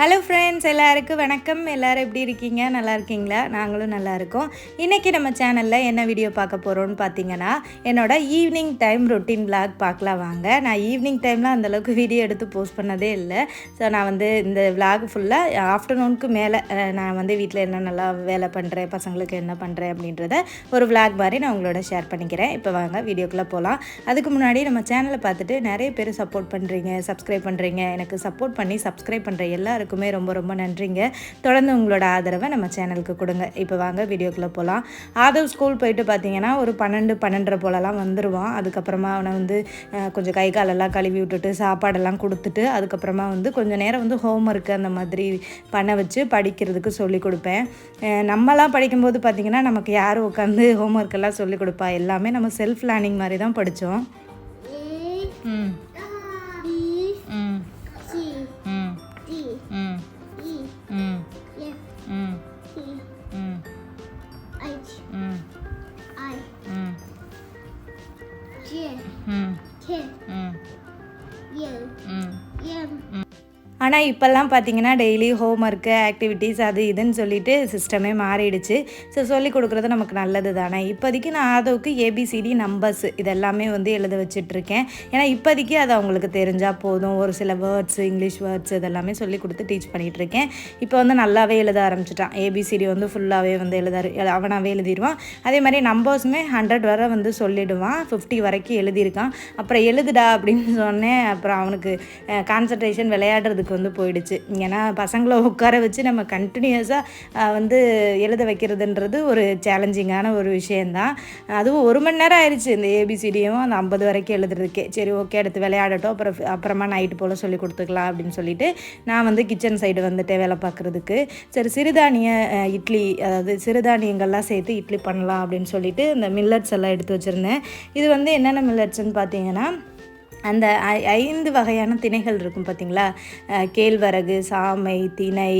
Hello friends எல்லாருக்கும் வணக்கம். எல்லாரும் எப்படி இருக்கீங்க? நல்லா இருக்கீங்களா? நாங்களும் நல்லா இருக்கோம். இன்றைக்கி நம்ம சேனலில் என்ன வீடியோ பார்க்க போகிறோம்னு பார்த்தீங்கன்னா என்னோட ஈவினிங் டைம் ரொட்டீன் விளாக் பார்க்கலாம் வாங்க. நான் ஈவினிங் டைமில் அந்தளவுக்கு வீடியோ எடுத்து போஸ்ட் பண்ணதே இல்லை. ஸோ நான் வந்து இந்த விளாக் ஃபுல்லாக ஆஃப்டர்நூனுக்கு மேலே நான் வந்து வீட்டில் என்ன நல்லா வேலை பண்ணுறேன் பசங்களுக்கு என்ன பண்ணுறேன் அப்படின்றத ஒரு விளாக் மாதிரி நான் உங்களோட ஷேர் பண்ணிக்கிறேன். இப்போ வாங்க வீடியோக்குள்ளே போகலாம் அதுக்கு முன்னாடி நம்ம சேனலை பார்த்துட்டு நிறைய பேர் சப்போர்ட் பண்ணுறீங்க சப்ஸ்கிரைப் பண்ணுறீங்க எனக்கு சப்போர்ட் பண்ணி சப்ஸ்கிரைப் பண்ணுற எல்லாருக்கும் ரொம்ப ரொம்ப நன்றிங்க. தொடர்ந்து உங்களோட ஆதரவை நம்ம சேனலுக்கு கொடுங்க. இப்போ வாங்க வீடியோக்குள்ளே போகலாம் ஆதவ் ஸ்கூல் போயிட்டு பார்த்தீங்கன்னா ஒரு பன்னெண்டு பன்னெண்டரை போலலாம் வந்துடுவான் அதுக்கப்புறமா அவனை வந்து கொஞ்சம் கை காலெல்லாம் கழுவி விட்டுட்டு சாப்பாடெல்லாம் கொடுத்துட்டு அதுக்கப்புறமா வந்து கொஞ்சம் நேரம் வந்து ஹோம் ஒர்க் அந்த மாதிரி பண்ண வச்சு படிக்கிறதுக்கு சொல்லி கொடுப்பேன். நம்மளாம் நம்மலாம் படிக்கும்போது பார்த்திங்கன்னா நமக்கு யார் உட்காந்து ஹோம் ஒர்க்கெல்லாம் சொல்லிக் கொடுப்பா? எல்லாமே நம்ம செல்ஃப் லேர்னிங் மாதிரி தான் படித்தோம் Mm. Kid. Mm. You. Mm. You. Mm. ஆனால் இப்போல்லாம் பார்த்தீங்கன்னா டெய்லி ஹோம் ஒர்க்கு ஆக்டிவிட்டீஸ் அது இதுன்னு சொல்லிட்டு சிஸ்டமே மாறிடுச்சு. ஸோ சொல்லி கொடுக்குறது நமக்கு நல்லது தானே. இப்போதைக்கு நான் ஆதவுக்கு ஏபிசிடி நம்பர்ஸ் இதெல்லாமே வந்து எழுத வச்சிட்ருக்கேன். ஏன்னா இப்போதைக்கு அது அவங்களுக்கு தெரிஞ்சால் போதும். ஒரு சில வேர்ட்ஸ் இங்கிலீஷ் வேர்ட்ஸ் இதெல்லாமே சொல்லி கொடுத்து டீச் பண்ணிகிட்ருக்கேன் இப்போ வந்து நல்லாவே எழுத ஆரம்பிச்சிட்டான். ஏபிசிடி வந்து ஃபுல்லாகவே வந்து எழுத அவனாகவே எழுதிடுவான் அதே மாதிரி நம்பர்ஸுமே ஹண்ட்ரட் வரை வந்து சொல்லிடுவான். ஃபிஃப்டி வரைக்கும் எழுதியிருக்கான். அப்புறம் எழுதுடா அப்படின்னு சொன்னேன். அப்புறம் அவனுக்கு கான்சன்ட்ரேஷன் விளையாடுறதுக்கு வந்து போயிடுச்சு. ஏன்னா பசங்களை உட்கார வச்சு நம்ம கண்டினியூஸாக வந்து எழுத வைக்கிறதுன்றது ஒரு சேலஞ்சிங்கான ஒரு விஷயந்தான் அதுவும் ஒரு மணி நேரம் ஆயிடுச்சு இந்த ஏபிசிடியும் அந்த ஐம்பது வரைக்கும் எழுதுறதுக்கே. சரி ஓகே அடுத்து விளையாடட்டும். அப்புறம் அப்புறமா நைட்டு போல் சொல்லி கொடுத்துக்கலாம் அப்படின்னு சொல்லிட்டு நான் வந்து கிச்சன் சைடு வந்துட்டேன் வேலை பார்க்குறதுக்கு. சரி சிறுதானிய இட்லி அதாவது சிறுதானியங்கள்லாம் சேர்த்து இட்லி பண்ணலாம் அப்படின்னு சொல்லிட்டு இந்த மில்லட்ஸ் எல்லாம் எடுத்து வச்சுருந்தேன். இது வந்து என்னென்ன மில்லட்ஸ்ன்னு பார்த்தீங்கன்னா அந்த ஐ- ஐந்து வகையான திணைகள் இருக்கும் பார்த்தீங்களா? கேழ்வரகு சாமை திணை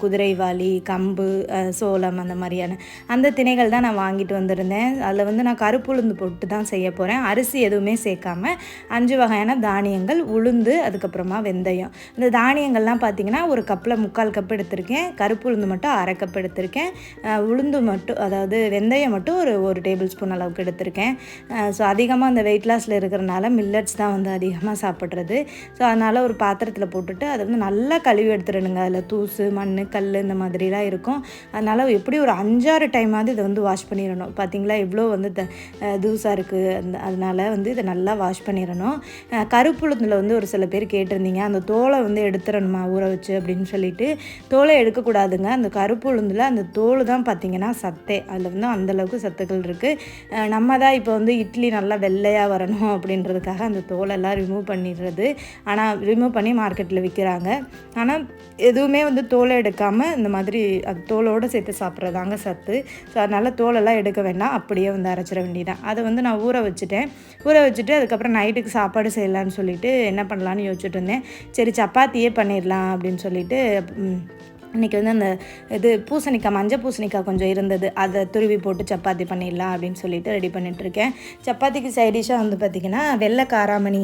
குதிரைவாளி கம்பு சோளம் அந்த மாதிரியான. அந்த திணைகள் தான் நான் வாங்கிட்டு வந்திருந்தேன். அதில் வந்து நான் கருப்புளுந்து போட்டு தான் செய்ய போகிறேன் அரிசி எதுவுமே சேர்க்காம அஞ்சு வகையான தானியங்கள் உளுந்து அதுக்கப்புறமா வெந்தயம். இந்த தானியங்கள்லாம் பார்த்திங்கன்னா ஒரு கப்பில் முக்கால் கப் எடுத்திருக்கேன். கருப்பு உளுந்து மட்டும் அரை கப் எடுத்திருக்கேன். உளுந்து மட்டும் அதாவது வெந்தயம் மட்டும் ஒரு ஒரு டேபிள் ஸ்பூன் அளவுக்கு எடுத்திருக்கேன். ஸோ அதிகமாக அந்த வெயிட் லாஸில் இருக்கிறனால மில்லட்ஸ் தான் வந்து அதிகமாக சாப்பிட்றது. ஸோ அதனால் ஒரு பாத்திரத்தில் போட்டுட்டு அதை வந்து நல்லா கழுவி எடுத்துடணுங்க. அதில் தூசு மண் கல் இந்த மாதிரிலாம் இருக்கும். அதனால் எப்படி ஒரு அஞ்சாறு டைமாவது இதை வந்து வாஷ் பண்ணிடணும். பார்த்தீங்களா எவ்வளோ வந்து த தூசாக இருக்குது அந்த அதனால் வந்து இதை நல்லா வாஷ் பண்ணிடணும். அஹ் வந்து ஒரு சில பேர் கேட்டிருந்தீங்க. அந்த தோலை வந்து எடுத்துடணுமா? ஊற வச்சு அப்படின்னு சொல்லிட்டு. தோலை எடுக்கக்கூடாதுங்க. அந்த கருப்பு உளுந்தில் அந்த தோல் தான் பார்த்தீங்கன்னா சத்தே. அதில் வந்து அந்தளவுக்கு சத்துக்கள் இருக்குது நம்ம தான் இப்போ வந்து இட்லி நல்லா வெள்ளையாக வரணும் அப்படின்றதுக்காக அந்த தோலை அதெல்லாம் ரிமூவ் பண்ணிடுறது. ஆனால் ரிமூவ் பண்ணி மார்க்கெட்டில் விற்கிறாங்க ஆனால் எதுவுமே வந்து தோலை எடுக்காமல் இந்த மாதிரி அது தோலோடு சேர்த்து சாப்பிட்றதாங்க சத்து. ஸோ அதனால் தோலெல்லாம் எடுக்க வேண்டாம். அப்படியே வந்து அரைச்சிட வேண்டியதான் அதை வந்து நான் ஊற வச்சுட்டேன். ஊற வச்சுட்டு அதுக்கப்புறம் நைட்டுக்கு சாப்பாடு செய்யலான்னு சொல்லிட்டு என்ன பண்ணலான்னு யோசிச்சுட்டு இருந்தேன். சரி சப்பாத்தியே பண்ணிடலாம் அப்படின்னு சொல்லிட்டு இன்றைக்கி வந்து அந்த இது பூசணிக்காய் மஞ்சள் பூசணிக்காய் கொஞ்சம் இருந்தது. அதை துருவி போட்டு சப்பாத்தி பண்ணிடலாம் அப்படின்னு சொல்லிட்டு ரெடி பண்ணிகிட்ருக்கேன் சப்பாத்திக்கு சைடிஷாக வந்து பார்த்திங்கன்னா வெள்ளை காராமணி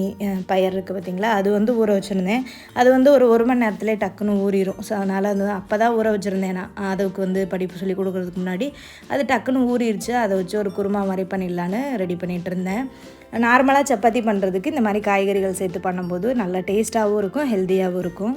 பயிர் இருக்குது பார்த்திங்களா அது வந்து ஊற வச்சுருந்தேன். அது வந்து ஒரு ஒரு மணி நேரத்துலேயே டக்குன்னு ஊறிடும் ஸோ அதனால் வந்து அப்போ தான் ஊற வச்சுருந்தேன் நான். அதுக்கு வந்து படிப்பு சொல்லி கொடுக்குறதுக்கு முன்னாடி. அது டக்குன்னு ஊறிடுச்சு அதை வச்சு ஒரு குருமா மாதிரி பண்ணிடலான்னு ரெடி பண்ணிகிட்டு இருந்தேன் நார்மலாக சப்பாத்தி பண்ணுறதுக்கு இந்த மாதிரி காய்கறிகள் சேர்த்து பண்ணும்போது நல்லா டேஸ்ட்டாகவும் இருக்கும் ஹெல்த்தியாகவும் இருக்கும்.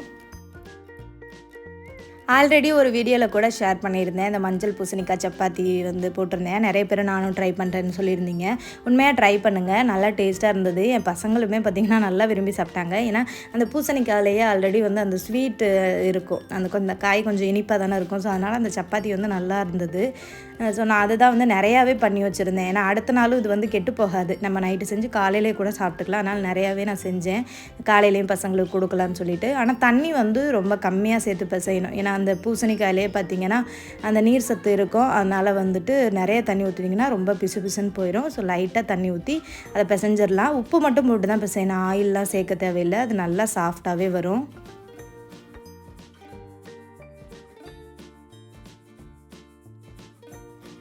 ஆல்ரெடி ஒரு வீடியோவில் கூட ஷேர் பண்ணியிருந்தேன். இந்த மஞ்சள் பூசணிக்காய் சப்பாத்தி வந்து போட்டிருந்தேன். நிறைய பேர் நானும் ட்ரை பண்ணுறேன்னு சொல்லியிருந்தீங்க. உண்மையாக ட்ரை பண்ணுங்கள் நல்லா டேஸ்ட்டாக இருந்தது. என் பசங்களுமே பார்த்திங்கன்னா நல்லா விரும்பி சாப்பிட்டாங்க. ஏன்னா அந்த பூசணிக்காயிலேயே ஆல்ரெடி வந்து அந்த ஸ்வீட்டு இருக்கும். அந்த கொஞ்சம் காய் கொஞ்சம் இனிப்பாக தானே இருக்கும். ஸோ அதனால் அந்த சப்பாத்தி வந்து நல்லா இருந்தது. ஸோ நான் அதை தான் வந்து நிறையாவே பண்ணி வச்சுருந்தேன். ஏன்னா அடுத்த நாளும் இது வந்து கெட்டு போகாது. நம்ம நைட்டு செஞ்சு காலையிலே கூட சாப்பிட்டுக்கலாம். அதனால் நிறையாவே நான் செஞ்சேன். காலையிலையும் பசங்களுக்கு கொடுக்கலான்னு சொல்லிட்டு. ஆனால் தண்ணி வந்து ரொம்ப கம்மியாக சேர்த்து செய்யணும் ஏன்னா அந்த பூசணிக்காயிலே பார்த்தீங்கன்னா அந்த நீர் சத்து இருக்கும். அதனால் வந்துட்டு நிறைய தண்ணி ஊற்றுனீங்கன்னா ரொம்ப பிசு பிசுன்னு போயிடும் ஸோ லைட்டாக தண்ணி ஊற்றி அதை பிசைஞ்சிடலாம். உப்பு மட்டும் போட்டு தான் பிசையணும். ஆயிலெலாம் சேர்க்க தேவையில்லை. அது நல்லா சாஃப்டாகவே வரும்.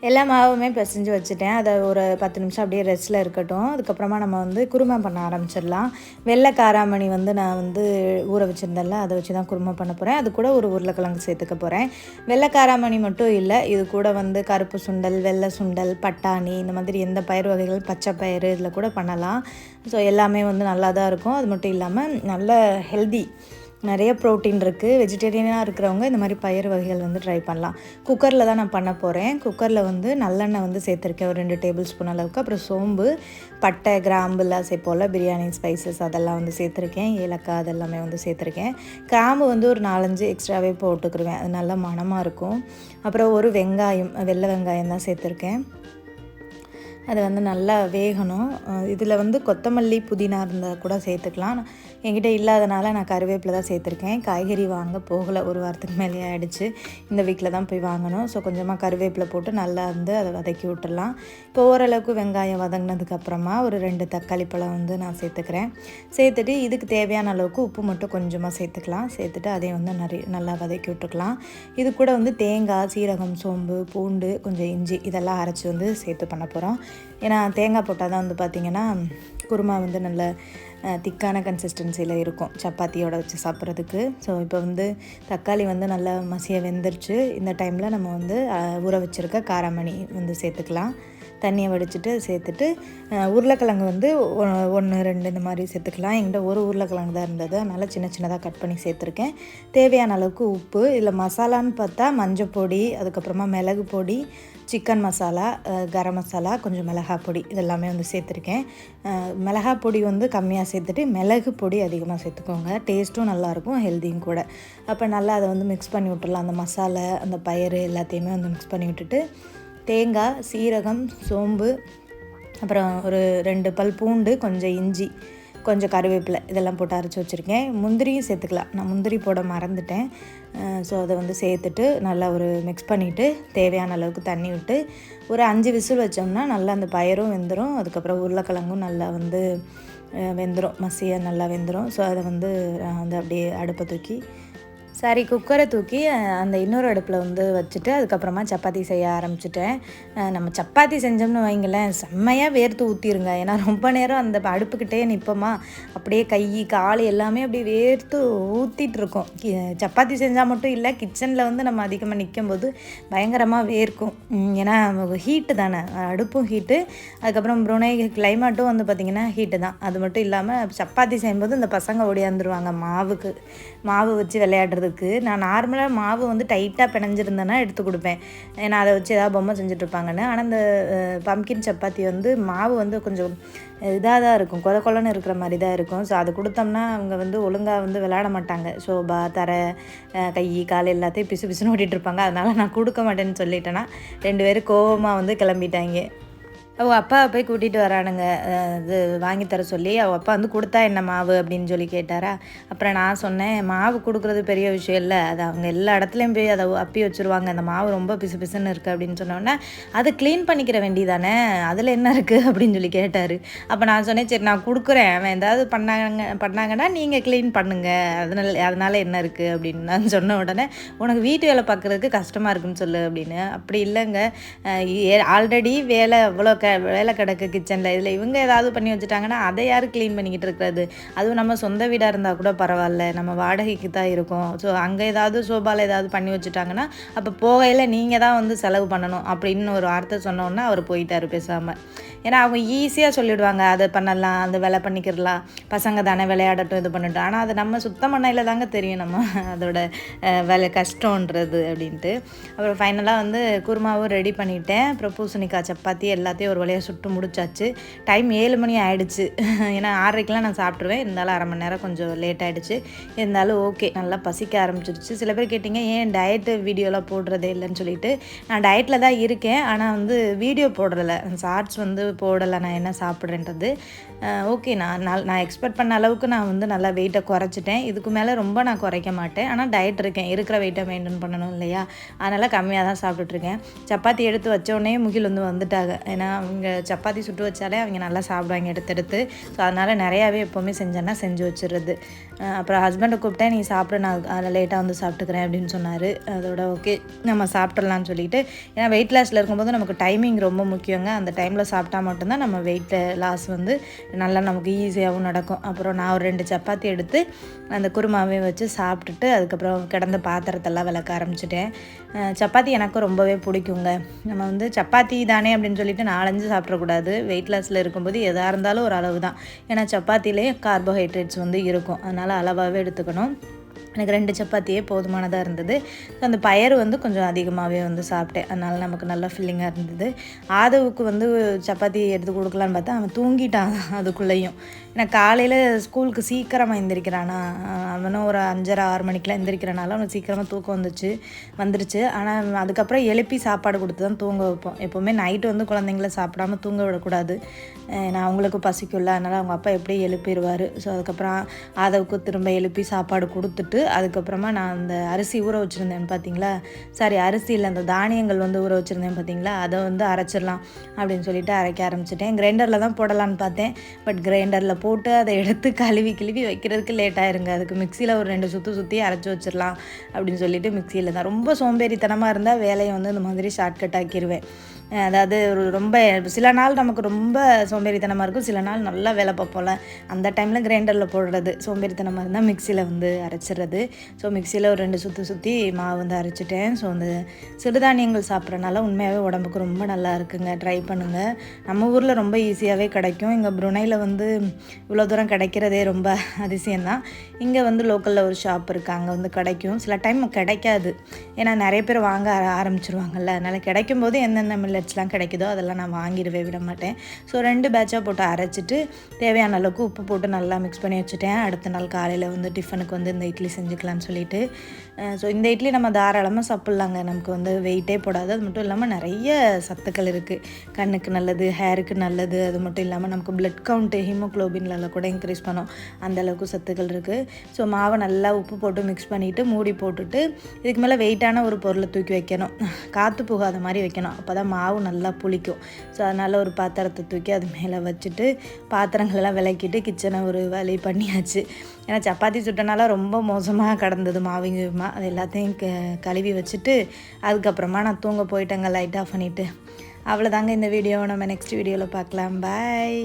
எல்லா மாவுமே பிசைஞ்சு வச்சுட்டேன். அதை ஒரு பத்து நிமிஷம் அப்படியே ரெஸ்ட்டில் இருக்கட்டும். அதுக்கப்புறமா நம்ம வந்து குருமா பண்ண ஆரம்பிச்சிடலாம். வெள்ளை காராமணி வந்து நான் வந்து ஊற வச்சுருந்தேன்ல அதை வச்சு தான் குருமா பண்ண போகிறேன் அது கூட ஒரு உருளைக்கிழங்கு சேர்த்துக்க போகிறேன் வெள்ளை காராமணி மட்டும் இல்லை இது கூட வந்து கருப்பு சுண்டல் வெள்ளை சுண்டல் பட்டாணி இந்த மாதிரி எந்த பயிர் வகைகள் பச்சை பயிறு இதில் கூட பண்ணலாம். ஸோ எல்லாமே வந்து நல்லா தான் இருக்கும். அது மட்டும் இல்லாமல் நல்ல ஹெல்தி நிறைய ப்ரோட்டீன் இருக்குது வெஜிடேரியனாக இருக்கிறவங்க இந்த மாதிரி பயிர் வகைகள் வந்து ட்ரை பண்ணலாம். குக்கரில் தான் நான் பண்ண போகிறேன் குக்கரில் வந்து நல்லெண்ணெய் வந்து சேர்த்துருக்கேன். ஒரு ரெண்டு டேபிள் ஸ்பூன் அளவுக்கு. அப்புறம் சோம்பு பட்டை கிராம்புலாம் போல் பிரியாணி ஸ்பைசஸ் அதெல்லாம் வந்து சேர்த்துருக்கேன். ஏலக்காய் அதெல்லாமே வந்து சேர்த்துருக்கேன். கிராம்பு வந்து ஒரு நாலஞ்சு எக்ஸ்ட்ராவே போட்டுக்கிருவேன். அது நல்லா மணமாக இருக்கும். அப்புறம் ஒரு வெங்காயம் வெள்ளை வெங்காயம் தான் சேர்த்துருக்கேன். அது வந்து நல்லா வேகணும். இதில் வந்து கொத்தமல்லி புதினா இருந்தால் கூட சேர்த்துக்கலாம். என்கிட்ட இல்லாதனால நான் கருவேப்பிலை தான் சேர்த்துருக்கேன். காய்கறி வாங்க போகலை ஒரு வாரத்துக்கு மேலே ஆகிடுச்சு இந்த வீக்கில் தான் போய் வாங்கணும். ஸோ கொஞ்சமாக கருவேப்பிலை போட்டு நல்லா வந்து அதை வதக்கி விட்டுடலாம். இப்போ ஓரளவுக்கு வெங்காயம் வதங்கினதுக்கப்புறமா ஒரு ரெண்டு தக்காளி பழம் வந்து நான் சேர்த்துக்கிறேன். சேர்த்துட்டு இதுக்கு தேவையான அளவுக்கு உப்பு மட்டும் கொஞ்சமாக சேர்த்துக்கலாம். சேர்த்துட்டு அதையும் வந்து நிறைய நல்லா வதக்கி விட்டுக்கலாம். இது கூட வந்து தேங்காய் சீரகம் சோம்பு பூண்டு கொஞ்சம் இஞ்சி இதெல்லாம் அரைச்சி வந்து சேர்த்து பண்ண போகிறோம் ஏன்னா தேங்காய் போட்டால் தான் வந்து பார்த்திங்கன்னா குருமா வந்து நல்ல திக்கான கன்சிஸ்டன்சியில் இருக்கும் சப்பாத்தியோட வச்சு சாப்பிட்றதுக்கு. ஸோ இப்போ வந்து தக்காளி வந்து நல்லா மசிய வெந்துருச்சு. இந்த டைமில் நம்ம வந்து ஊற வச்சுருக்க காராமணி வந்து சேர்த்துக்கலாம். தண்ணியை வடிச்சிட்டு சேர்த்துட்டு உருளைக்கிழங்கு வந்து ஒன்று ரெண்டு இந்த மாதிரி சேர்த்துக்கலாம். எங்கிட்ட ஒரு உருளைக்கிழங்கு தான் இருந்தது. அதனால் சின்ன சின்னதாக கட் பண்ணி சேர்த்துருக்கேன். தேவையான அளவுக்கு உப்பு இதில் மசாலான்னு பார்த்தா மஞ்சள் பொடி அதுக்கப்புறமா மிளகு பொடி சிக்கன் மசாலா கரம் மசாலா கொஞ்சம் மிளகா பொடி இதெல்லாமே வந்து சேர்த்துருக்கேன். மிளகா பொடி வந்து கம்மியாக சேர்த்துட்டு மிளகு பொடி அதிகமாக சேர்த்துக்கோங்க. டேஸ்ட்டும் நல்லாயிருக்கும் ஹெல்த்தியும் கூட. அப்போ நல்லா அதை வந்து மிக்ஸ் பண்ணி விட்டுடலாம். அந்த மசாலா அந்த பயிறு எல்லாத்தையுமே வந்து மிக்ஸ் பண்ணி விட்டுட்டு தேங்காய் சீரகம் சோம்பு அப்புறம் ஒரு ரெண்டு பல் பூண்டு கொஞ்சம் இஞ்சி கொஞ்சம் கருவேப்பிலை இதெல்லாம் போட்டு அரைச்சி வச்சுருக்கேன். முந்திரியும் சேர்த்துக்கலாம். நான் முந்திரி போட மறந்துட்டேன். ஸோ அதை வந்து சேர்த்துட்டு நல்லா ஒரு மிக்ஸ் பண்ணிவிட்டு தேவையான அளவுக்கு தண்ணி விட்டு ஒரு அஞ்சு விசில் வச்சோம்னா நல்லா அந்த பயரும் வெந்துடும் அதுக்கப்புறம் உருளைக்கிழங்கும் நல்லா வந்து வெந்துடும் மசியாக நல்லா வெந்துடும் ஸோ அதை வந்து வந்து அப்படியே அடுப்பை தூக்கி சரி குக்கரை தூக்கி அந்த இன்னொரு அடுப்பில் வந்து வச்சுட்டு அதுக்கப்புறமா சப்பாத்தி செய்ய ஆரம்பிச்சிட்டேன். நம்ம சப்பாத்தி செஞ்சோம்னு வைங்களேன் செம்மையாக வேர்த்து ஊற்றிருங்க ஏன்னா ரொம்ப நேரம் அந்த அடுப்புக்கிட்டே நிற்போமா அப்படியே கை கால் எல்லாமே அப்படியே வேர்த்து ஊற்றிட்டுருக்கோம் சப்பாத்தி செஞ்சால் மட்டும் இல்லை கிச்சனில் வந்து நம்ம அதிகமாக நிற்கும் போது பயங்கரமாக வேர்க்கும் ஏன்னா ஹீட்டு தானே. அடுப்பும் ஹீட்டு அதுக்கப்புறம் ப்ரொனே கிளைமேட்டும் வந்து பார்த்திங்கன்னா ஹீட்டு தான். அது மட்டும் இல்லாமல் சப்பாத்தி செய்யும்போது இந்த பசங்க ஓடியாந்துருவாங்க மாவுக்கு. மாவு வச்சு விளையாடுறதுக்கு. இருக்குது நான் நார்மலாக மாவு வந்து டைட்டாக பிணைஞ்சிருந்தேன்னா எடுத்து கொடுப்பேன். ஏன்னா அதை வச்சு ஏதாவது பொம்மை செஞ்சுட்ருப்பாங்கன்னு. ஆனால் இந்த பம்கின் சப்பாத்தி வந்து மாவு வந்து கொஞ்சம் இதாக தான் இருக்கும். கொல கொலன்னு இருக்கிற மாதிரி தான் இருக்கும். ஸோ அது கொடுத்தோம்னா அவங்க வந்து ஒழுங்காக வந்து விளையாட மாட்டாங்க. சோபா தரை கை கால் எல்லாத்தையும் பிசு பிசுன்னு ஓட்டிகிட்டு இருப்பாங்க அதனால் நான் கொடுக்க மாட்டேன்னு சொல்லிட்டேன்னா ரெண்டு பேரும் கோபமாக வந்து கிளம்பிட்டாங்க. அவள் அப்பா போய் கூட்டிகிட்டு வரானுங்க. இது வாங்கித்தர தர சொல்லி அவள் அப்பா வந்து கொடுத்தா என்ன மாவு அப்படின்னு சொல்லி கேட்டாரா. அப்புறம் நான் சொன்னேன் மாவு கொடுக்குறது பெரிய விஷயம் இல்லை. அது அவங்க எல்லா இடத்துலையும் போய் அதை அப்பி வச்சுருவாங்க. அந்த மாவு ரொம்ப பிசு பிசுன்னு இருக்குது அப்படின்னு சொன்னோன்னே அது க்ளீன் பண்ணிக்கிற வேண்டிதானே அதில் என்ன இருக்குது அப்படின்னு சொல்லி கேட்டார். அப்போ நான் சொன்னேன் சரி நான் கொடுக்குறேன். அவன் ஏதாவது பண்ணாங்க பண்ணாங்கன்னா நீங்கள் க்ளீன் பண்ணுங்கள் அதனால அதனால் என்ன இருக்குது அப்படின்னு நான் சொன்ன உடனே உனக்கு வீட்டு வேலை பார்க்குறதுக்கு கஷ்டமாக இருக்குன்னு சொல்லு அப்படின்னு. அப்படி இல்லைங்க. ஆல்ரெடி வேலை அவ்வளோ வேலை கிடக்கு கிச்சனில் இதில் இவங்க ஏதாவது பண்ணி வச்சுட்டாங்கன்னா அதை யார் க்ளீன் பண்ணிக்கிட்டு இருக்கிறது? அதுவும் நம்ம சொந்த வீடாக இருந்தால் கூட பரவாயில்ல. நம்ம வாடகைக்கு தான் இருக்கோம். ஸோ அங்கே ஏதாவது சோபாவில் ஏதாவது பண்ணி வச்சுட்டாங்கன்னா அப்போ போகையில் நீங்கள் தான் வந்து செலவு பண்ணணும் அப்படின்னு ஒரு வார்த்தை சொன்னோன்னா அவர் போயிட்டார் பேசாமல் ஏன்னா அவங்க ஈஸியாக சொல்லிவிடுவாங்க அதை பண்ணலாம் அந்த வேலை பண்ணிக்கிறலாம். பசங்க தானே விளையாடட்டும் இது பண்ணட்டும். ஆனால் அதை நம்ம சுத்தம் பண்ணையில் தாங்க தெரியும். நம்ம அதோட வேலை கஷ்டன்றது அப்படின்ட்டு. அப்புறம் ஃபைனலாக வந்து குருமாவும் ரெடி பண்ணிவிட்டேன் அப்புறம் பூசணிக்காய் சப்பாத்தி எல்லாத்தையும் ஒரு வழியாக சுட்டு முடிச்சாச்சு. டைம் ஏழு மணி ஆகிடுச்சு ஏன்னா ஆறரைக்கெலாம் நான் சாப்பிட்ருவேன் இருந்தாலும் அரை மணி நேரம் கொஞ்சம் லேட் ஆகிடுச்சு இருந்தாலும் ஓகே நல்லா பசிக்க ஆரம்பிச்சிருச்சு. சில பேர் கேட்டிங்க ஏன் டயட்டு வீடியோலாம் போடுறதே இல்லைன்னு சொல்லிட்டு. நான் டயட்டில் தான் இருக்கேன். ஆனால் வந்து வீடியோ போடுறதில்ல. ஷார்ட்ஸ் வந்து போடலை நான் என்ன சாப்பிட்றேன்றது. ஓகே நான் நான் எக்ஸ்பெக்ட் பண்ண அளவுக்கு நான் வந்து நல்லா வெயிட்டை குறைச்சிட்டேன். இதுக்கு மேலே ரொம்ப நான் குறைக்க மாட்டேன். ஆனால் டயட் இருக்கேன். இருக்கிற வெயிட்டை மெயின்டைன் பண்ணணும் இல்லையா? அதனால் கம்மியாக தான் சாப்பிட்டுட்ருக்கேன். சப்பாத்தி எடுத்து வச்சோடனே முகில் வந்து வந்துட்டாங்க. ஏன்னா அவங்க சப்பாத்தி சுட்டு வச்சாலே அவங்க நல்லா சாப்பிடுவாங்க எடுத்து எடுத்து. ஸோ அதனால் நிறையாவே எப்போவுமே செஞ்சேன்னா செஞ்சு வச்சிடுறது. அப்புறம் ஹஸ்பண்டை கூப்பிட்டேன் நீ சாப்பிட நான் அதில் லேட்டாக வந்து சாப்பிட்டுக்கிறேன் அப்படின்னு சொன்னார். அதோட ஓகே நம்ம சாப்பிட்றலாம்னு சொல்லிட்டு. ஏன்னா வெயிட் லாஸில் இருக்கும்போது நமக்கு டைமிங் ரொம்ப முக்கியங்க. அந்த டைமில் சாப்பிட்டா மட்டும்தான் நம்ம வெயிட் லாஸ் வந்து நல்லா நமக்கு ஈஸியாகவும் நடக்கும். அப்புறம் நான் ஒரு ரெண்டு சப்பாத்தி எடுத்து அந்த குருமாவே வச்சு சாப்பிட்டுட்டு அதுக்கப்புறம் கிடந்த பாத்திரத்தெல்லாம் விளக்க ஆரம்பிச்சிட்டேன். சப்பாத்தி எனக்கும் ரொம்பவே பிடிக்குங்க. நம்ம வந்து சப்பாத்தி தானே அப்படின்னு சொல்லிட்டு நாலஞ்சு சாப்பிடக்கூடாது. வெயிட் லாஸில் இருக்கும்போது எதாக இருந்தாலும் ஒரு அளவு தான் ஏன்னா சப்பாத்திலே கார்போஹைட்ரேட்ஸ் வந்து இருக்கும். அதனால் அளவாகவே எடுத்துக்கணும். எனக்கு ரெண்டு சப்பாத்தியே போதுமானதாக இருந்தது. ஸோ அந்த பயறு வந்து கொஞ்சம் அதிகமாகவே வந்து சாப்பிட்டேன். அதனால் நமக்கு நல்லா ஃபில்லிங்காக இருந்தது. ஆதவுக்கு வந்து சப்பாத்தி எடுத்து கொடுக்கலான்னு பார்த்தா அவன் தூங்கிட்டான் அதுக்குள்ளேயும். நான் காலையில் ஸ்கூலுக்கு சீக்கிரமாக எந்திரிக்கிறானா? அவனும் ஒரு அஞ்சரை ஆறு மணிக்கெலாம் எந்திரிக்கிறனால அவனுக்கு சீக்கிரமாக தூக்கம் வந்துச்சு வந்துருச்சு. ஆனால் அதுக்கப்புறம் எழுப்பி சாப்பாடு கொடுத்து தான் தூங்க வைப்போம். எப்போவுமே நைட்டு வந்து குழந்தைங்கள சாப்பிடாம தூங்க விடக்கூடாது. நான் அவங்களுக்கு பசிக்கும்ல அதனால் அவங்க அப்பா எப்படி எழுப்பிடுவார் ஸோ அதுக்கப்புறம் ஆதவுக்கு திரும்ப எழுப்பி சாப்பாடு கொடுத்துட்டு அதுக்கப்புறமா நான் அந்த அரிசி ஊற வச்சுருந்தேன் பார்த்தீங்களா சாரி அரிசி இல்லை அந்த தானியங்கள் வந்து ஊற வச்சுருந்தேன் பார்த்தீங்களா அதை வந்து அரைச்சிடலாம் அப்படின்னு சொல்லிட்டு அரைக்க ஆரம்பிச்சிட்டேன். கிரைண்டரில் தான் போடலான்னு பார்த்தேன். பட் கிரைண்டரில் போட்டு அதை எடுத்து கழுவி கிழுவி வைக்கிறதுக்கு லேட் ஆயிருங்க. அதுக்கு மிக்சியில் ஒரு ரெண்டு சுற்று சுற்றி அரைச்சி வச்சிடலாம் அப்படின்னு சொல்லிட்டு மிக்சியில் தான். ரொம்ப சோம்பேறித்தனமாக இருந்தால் வேலையை வந்து இந்த மாதிரி ஷார்ட்கட் ஆக்கிடுவேன் அதாவது ஒரு ரொம்ப சில நாள் நமக்கு ரொம்ப சோம்பேறித்தனமாக இருக்கும். சில நாள் நல்லா வேலை பார்ப்போம்ல. அந்த டைமில் கிரைண்டரில் போடுறது. சோம்பேறித்தனமாக இருந்தால் மிக்சியில் வந்து அரைச்சிடுறது ஸோ மிக்சியில் ஒரு ரெண்டு சுற்றி சுற்றி மாவு வந்து அரைச்சிட்டேன். ஸோ அந்த சிறுதானியங்கள் சாப்பிட்றனால உண்மையாகவே உடம்புக்கு ரொம்ப நல்லா இருக்குங்க. ட்ரை பண்ணுங்கள் நம்ம ஊரில் ரொம்ப ஈஸியாகவே கிடைக்கும். இங்கே ப்ருனையில் வந்து இவ்வளோ தூரம் கிடைக்கிறதே ரொம்ப அதிசயம்தான். இங்கே வந்து லோக்கலில் ஒரு ஷாப் இருக்குது அங்கே வந்து கிடைக்கும். சில டைம் கிடைக்காது. ஏன்னா நிறைய பேர் வாங்க ஆர- ஆரம்பிச்சிருவாங்கல்ல. அதனால் கிடைக்கும் போது மில்லட்ஸ்லாம் கிடைக்குதோ அதெல்லாம் நான் வாங்கிடவே விட மாட்டேன் ஸோ ரெண்டு பேட்சாக போட்டு அரைச்சிட்டு தேவையான அளவுக்கு உப்பு போட்டு நல்லா மிக்ஸ் பண்ணி வச்சுட்டேன். அடுத்த நாள் காலையில் வந்து டிஃபனுக்கு வந்து இந்த இட்லி செஞ்சுக்கலாம்னு சொல்லிட்டு. ஸோ இந்த இட்லி நம்ம தாராளமாக சாப்பிட்லாங்க. நமக்கு வந்து வெயிட்டே போடாது. அது மட்டும் இல்லாமல் நிறைய சத்துக்கள் இருக்குது கண்ணுக்கு நல்லது ஹேருக்கு நல்லது அது மட்டும் இல்லாமல் நமக்கு பிளட் கவுண்ட்டு ஹீமோக்ளோபின்ல கூட இன்க்ரீஸ் பண்ணும். அந்த அளவுக்கு சத்துக்கள் இருக்குது ஸோ மாவை நல்லா உப்பு போட்டு மிக்ஸ் பண்ணிவிட்டு மூடி போட்டுட்டு இதுக்கு மேலே வெயிட்டான ஒரு பொருளை தூக்கி வைக்கணும். காற்று போகாத மாதிரி வைக்கணும். அப்போ தான் மாவு மாவு நல்லா புளிக்கும். ஸோ அதனால் ஒரு பாத்திரத்தை தூக்கி அது மேலே வச்சுட்டு பாத்திரங்களெல்லாம் விளக்கிட்டு கிச்சனை ஒரு வழி பண்ணியாச்சு. ஏன்னா சப்பாத்தி சுட்டனால ரொம்ப மோசமாக கடந்தது மாவுங்க அது எல்லாத்தையும் க கழுவி வச்சுட்டு அதுக்கப்புறமா நான் தூங்க போயிட்டேங்க லைட் ஆஃப் பண்ணிவிட்டு அவ்வளோதாங்க இந்த வீடியோ நம்ம நெக்ஸ்ட் வீடியோவில் பார்க்கலாம். பாய்